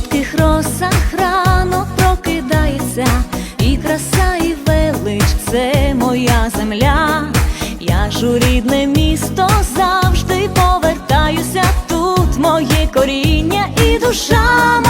солодких росах рано прокидається, і краса, і велич це моя земля, я ж у рідне місто завжди повертаюся тут, моє коріння і душа.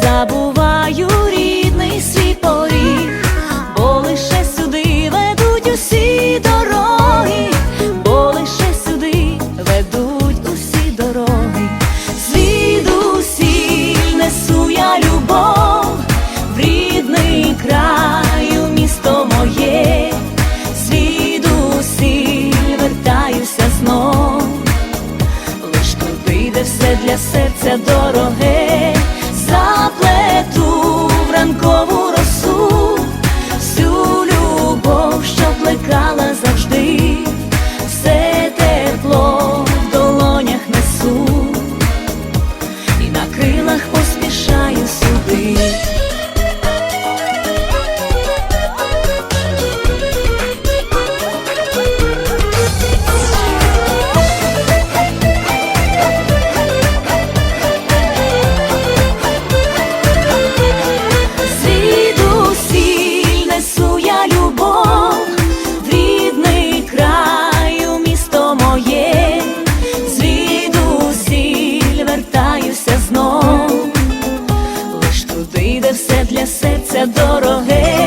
забуваю рідний свій поріг, бо лише сюди ведуть усі дороги, бо лише сюди ведуть усі дороги. Звідусіль несу я любов в рідний край, у місто моє, звідусіль вертаюся знов, лиш туди, де все для серця дороге. для серця дороге.